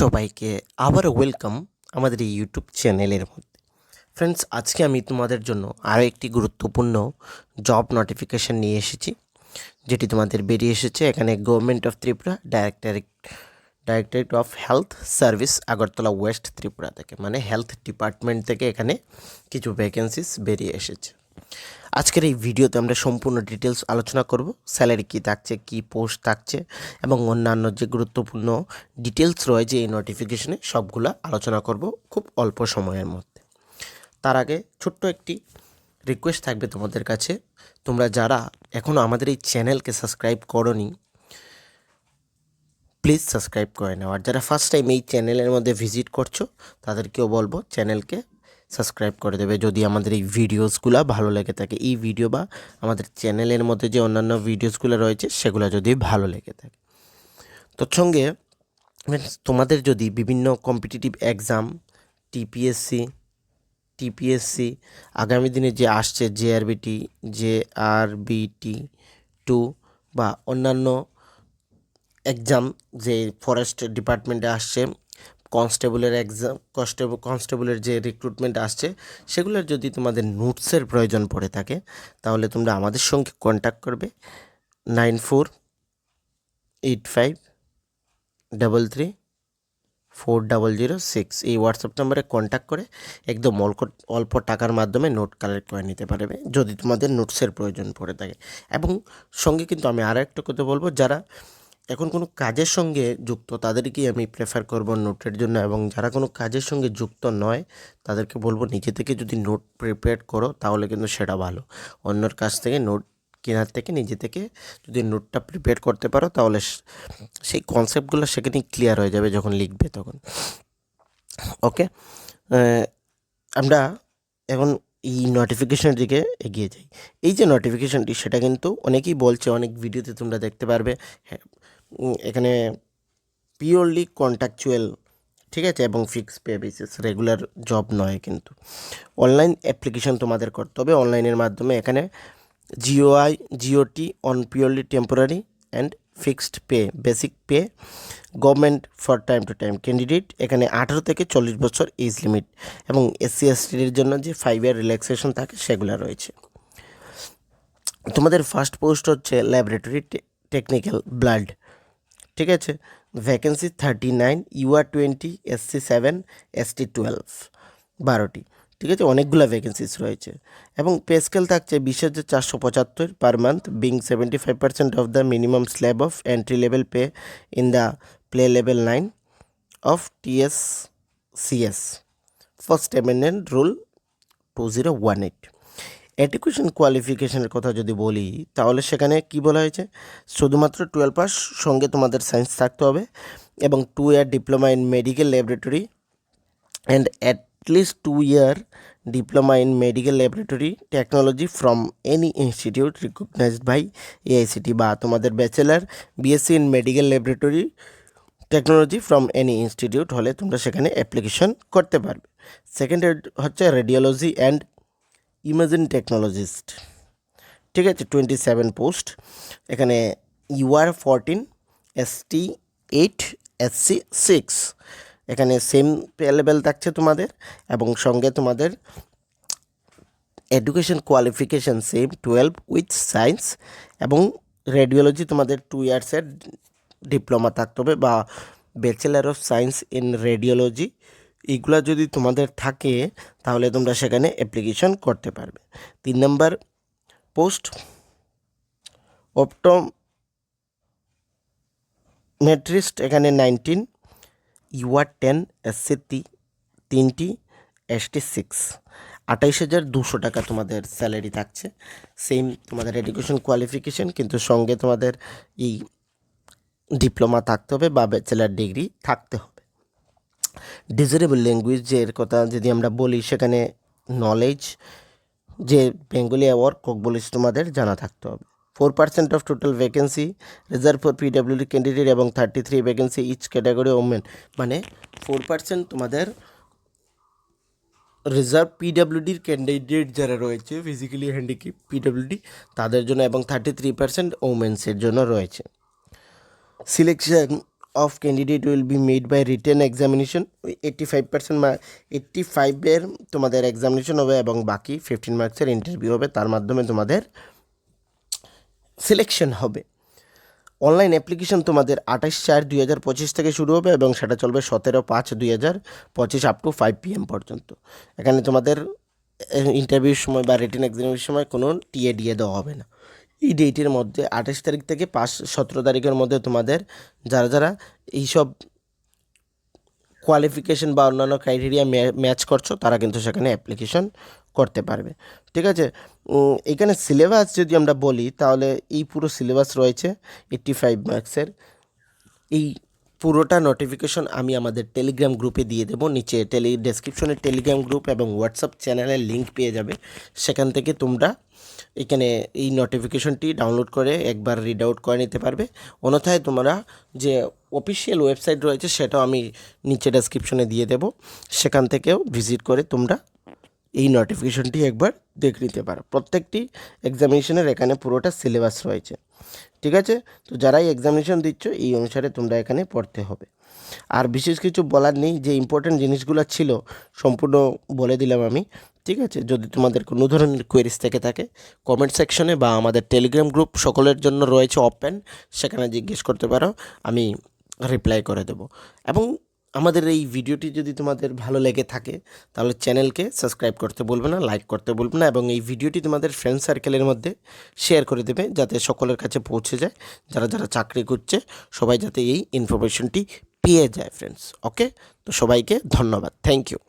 সবাইকে আবার ওয়েলকাম আমাদের এই ইউটিউব চ্যানেলের মধ্যে। ফ্রেন্ডস আজকে আমি তোমাদের জন্য আরও একটি গুরুত্বপূর্ণ জব নোটিফিকেশান নিয়ে এসেছি, যেটি তোমাদের বেরিয়ে এসেছে এখানে government of Tripura directorate directorate of health service Agartala west Tripura থেকে মানে হেলথ ডিপার্টমেন্ট থেকে এখানে কিছু ভ্যাকেন্সিস বেরিয়ে এসেছে। আজকের এই ভিডিওতে আমরা সম্পূর্ণ ডিটেলস আলোচনা করব স্যালারি কী থাকছে, কী পোস্ট থাকছে এবং অন্যান্য যে গুরুত্বপূর্ণ ডিটেলস রয়েছে এই নোটিফিকেশনে সবগুলো আলোচনা করব খুব অল্প সময়ের মধ্যে। তার আগে ছোট্ট একটি রিকোয়েস্ট থাকবে তোমাদের কাছে। তোমরা যারা এখনও আমাদের এই চ্যানেলকে সাবস্ক্রাইব করনি প্লিজ সাবস্ক্রাইব করে নাও। আর যারা ফার্স্ট টাইম এই চ্যানেলের মধ্যে ভিজিট করছ, তাদেরকেও বলব চ্যানেলকে সাবস্ক্রাইব করে দেবে। যদি আমাদের এই ভিডিওসগুলো ভালো লেগে থাকে, এই ভিডিও বা আমাদের চ্যানেলের মধ্যে যে অন্যান্য ভিডিওসগুলো রয়েছে, সেগুলো যদি ভালো লেগে থাকে। তোর সঙ্গে তোমাদের যদি বিভিন্ন কম্পিটিটিভ এক্সাম টিপিএসসি টিপিএসসি আগামী দিনে যে আসছে জেআরবিটি জে আর বিটি টু বা অন্যান্য এক্সাম যে ফরেস্ট ডিপার্টমেন্টে আসছে কনস্টেবলের এক্সাম কনস্টেবল কনস্টেবলের যে রিক্রুটমেন্ট আসছে, সেগুলোর যদি তোমাদের নোটসের প্রয়োজন পড়ে থাকে, তাহলে তোমরা আমাদের সঙ্গে কন্ট্যাক্ট করবে। Nine four eight five double three four double zero six এই হোয়াটসঅ্যাপ নাম্বারে কন্ট্যাক্ট করে একদম অল্প অল্প টাকার মাধ্যমে নোট কালেক্ট করে নিতে পারবে, যদি তোমাদের নোটসের প্রয়োজন পড়ে থাকে। এবং সঙ্গে কিন্তু আমি আরও একটা কথা বলব, যারা এখন কোনো কাজের সঙ্গে যুক্ত তাদেরকেই আমি প্রেফার করব নোটের জন্য এবং যারা কোনো কাজের সঙ্গে যুক্ত নয়, তাদেরকে বলব নিজে থেকে যদি নোট প্রিপেয়ার করো তাহলে কিন্তু সেটা ভালো। অন্যর কাছ থেকে নোট কেনার থেকে নিজে থেকে যদি নোটটা প্রিপেয়ার করতে পারো তাহলে সেই কনসেপ্টগুলো সেখানেই ক্লিয়ার হয়ে যাবে যখন লিখবে তখন। ওকে আমরা এখন এই নোটিফিকেশনের দিকে এগিয়ে যাই। এই যে নোটিফিকেশনটি সেটা কিন্তু অনেকেই বলছে, অনেক ভিডিওতে তোমরা দেখতে পারবে। হ্যাঁ এখানে পিওরলি কন্ট্যাকচুয়াল ঠিক আছে? এবং fix pay basis regular job নয় কিন্তু। অনলাইন অ্যাপ্লিকেশন তোমাদের করতে হবে। অনলাইনের মাধ্যমে এখানে GOI GOT on purely temporary and fixed pay basic pay government for time to time candidate এখানে আঠারো থেকে চল্লিশ বছর এজ লিমিট এবং এসসি এসটির জন্য যে ফাইভ ইয়ার রিল্যাক্সেশন থাকে, সেগুলো রয়েছে। তোমাদের ফার্স্ট পোস্ট হচ্ছে ল্যাবরেটরি টেকনিক্যাল ব্লাড ঠিক আছে? Vacancy thirty nine UR twenty SC seven ST twelve বারোটি। ঠিক আছে? অনেকগুলো ভ্যাকেন্সিস রয়েছে। এবং পে স্কেল থাকছে বিশ হাজার চারশো পঁচাত্তর per month being seventy five percent of the minimum slab of entry level pay in the play level nine of TS CS first amendment rule two zero one eight education কোয়ালিফিকেশনের কথা যদি বলি, তাহলে সেখানে কি বলা হয়েছে? শুধুমাত্র টুয়েলভ পাস, সঙ্গে তোমাদের সায়েন্স থাকতে হবে এবং two year diploma in medical laboratory and at least two year diploma in medical laboratory technology from any institute recognised by AICTE বা তোমাদের bachelor BSc in medical laboratory technology from any institute হলে তোমরা সেখানে application করতে পারবে। Second হচ্ছে radiology and imagine technologist ঠিক আছে টোয়েন্টি সেভেন পোস্ট এখানে UR fourteen S T eight S C six এখানে সেম লেভেল থাকছে তোমাদের এবং সঙ্গে তোমাদের education qualification same twelve with science এবং রেডিওলজি তোমাদের টু ইয়ার্সের ডিপ্লোমা থাকতে হবে বা bachelor of science in radiology এগুলো যদি তোমাদের থাকে, তাহলে তোমরা সেখানে অ্যাপ্লিকেশন করতে পারবে। তিন নম্বর পোস্ট অপটম মেট্রিস্ট এখানে নাইনটিন ইউআর টেন এসসি তি তিনটি এসটি সিক্স আঠাইশ হাজার দুশো টাকা তোমাদের স্যালারি থাকছে। সেম তোমাদের এডুকেশন কোয়ালিফিকেশন কিন্তু সঙ্গে তোমাদের এই ডিপ্লোমা থাকতে হবে বা ব্যাচেলার ডিগ্রি থাকতে হবে। ডিজারেবল ল্যাঙ্গুয়েজের কথা যদি আমরা বলি, সেখানে নলেজ যে বেঙ্গলি অ্যাওয়ার্ড কোকবলিশ তোমাদের, জানা থাকতে হবে। Four percent of total vacancy reserve for PWD candidate এবং thirty three vacancy each category women মানে ফোর পার্সেন্ট তোমাদের রিজার্ভ পিডাব্লিউডির ক্যান্ডিডেট যারা রয়েছে ফিজিক্যালি হ্যান্ডিক্যাপ পিডাব্লিউডি তাদের জন্য এবং থার্টি থ্রি পার্সেন্ট ওমেন্সের জন্য রয়েছে। Selection of candidate will be made by written examination eighty five percent eighty ফাইভের তোমাদের এক্সামিনেশন হবে এবং বাকি ফিফটিন মার্কসের ইন্টারভিউ হবে। তার মাধ্যমে তোমাদের সিলেকশন হবে। অনলাইন অ্যাপ্লিকেশন তোমাদের আঠাশ চার দুই হাজার পঁচিশ থেকে শুরু হবে এবং সেটা চলবে সতেরো পাঁচ দুই হাজার পঁচিশ আপ টু ফাইভ পিএম পর্যন্ত। এখানে তোমাদের ইন্টারভিউর সময় বা রিটেন এক্সামের সময় কোনো টিএ ডিএ দেওয়া হবে না। এই ডেটের মধ্যে আঠাশ তারিখ থেকে পাঁচ, সতেরো তারিখের মধ্যে তোমাদের যারা যারা এইসব কোয়ালিফিকেশন বা অন্যান্য ক্রাইটেরিয়া ম্যাচ করছ, তারা কিন্তু সেখানে অ্যাপ্লিকেশন করতে পারবে। ঠিক আছে? এখানে সিলেবাস যদি আমরা বলি, তাহলে এই পুরো সিলেবাস রয়েছে এইট্টি ফাইভ মার্কসের এই পুরোটা নোটিফিকেশন আমি আমাদের টেলিগ্রাম গ্রুপে দিয়ে দেবো। নিচে টেলি ডেসক্রিপশনে টেলিগ্রাম গ্রুপ এবং হোয়াটসঅ্যাপ চ্যানেলের লিঙ্ক পেয়ে যাবে। সেখান থেকে তোমরা এখানে এই নোটিফিকেশনটি ডাউনলোড করে একবার রিড আউট করে নিতে পারবে। অন্যথায় তোমরা যে অফিসিয়াল ওয়েবসাইট রয়েছে, সেটাও আমি নিচে ডেসক্রিপশনে দিয়ে দেব। সেখান থেকেও ভিজিট করে তোমরা এই নোটিফিকেশনটি একবার দেখে নিতে পারো। প্রত্যেকটি এক্সামিনেশনের এখানে পুরোটা সিলেবাস রয়েছে। ঠিক আছে? তো যারাই এক্সামিনেশন দিচ্ছ, এই অনুসারে তোমরা এখানে পড়তে হবে। আর বিশেষ কিছু বলার নেই, যে ইম্পর্টেন্ট জিনিসগুলো ছিল, সম্পূর্ণ বলে দিলাম আমি। ঠিক আছে? যদি তোমাদের কোনো ধরনের কোয়েরিজ থেকে থাকে কমেন্ট সেকশনে বা আমাদের টেলিগ্রাম গ্রুপ সকলের জন্য রয়েছে ওপেন সেখানে জিজ্ঞেস করতে পারো, আমি রিপ্লাই করে দেবো। এবং আমাদের এই ভিডিওটি যদি তোমাদের ভালো লেগে থাকে, তাহলে চ্যানেলকে সাবস্ক্রাইব করতে বলবে না, লাইক করতে বলবে না, এবং এই ভিডিওটি তোমাদের ফ্রেন্ড সার্কেলের মধ্যে শেয়ার করে দেবে যাতে সকলের কাছে পৌঁছে যায়, যারা যারা চাকরি করছে, সবাই যাতে এই ইনফরমেশনটি পেয়ে যায় ফ্রেন্ডস ওকে তো সবাইকে ধন্যবাদ। Thank you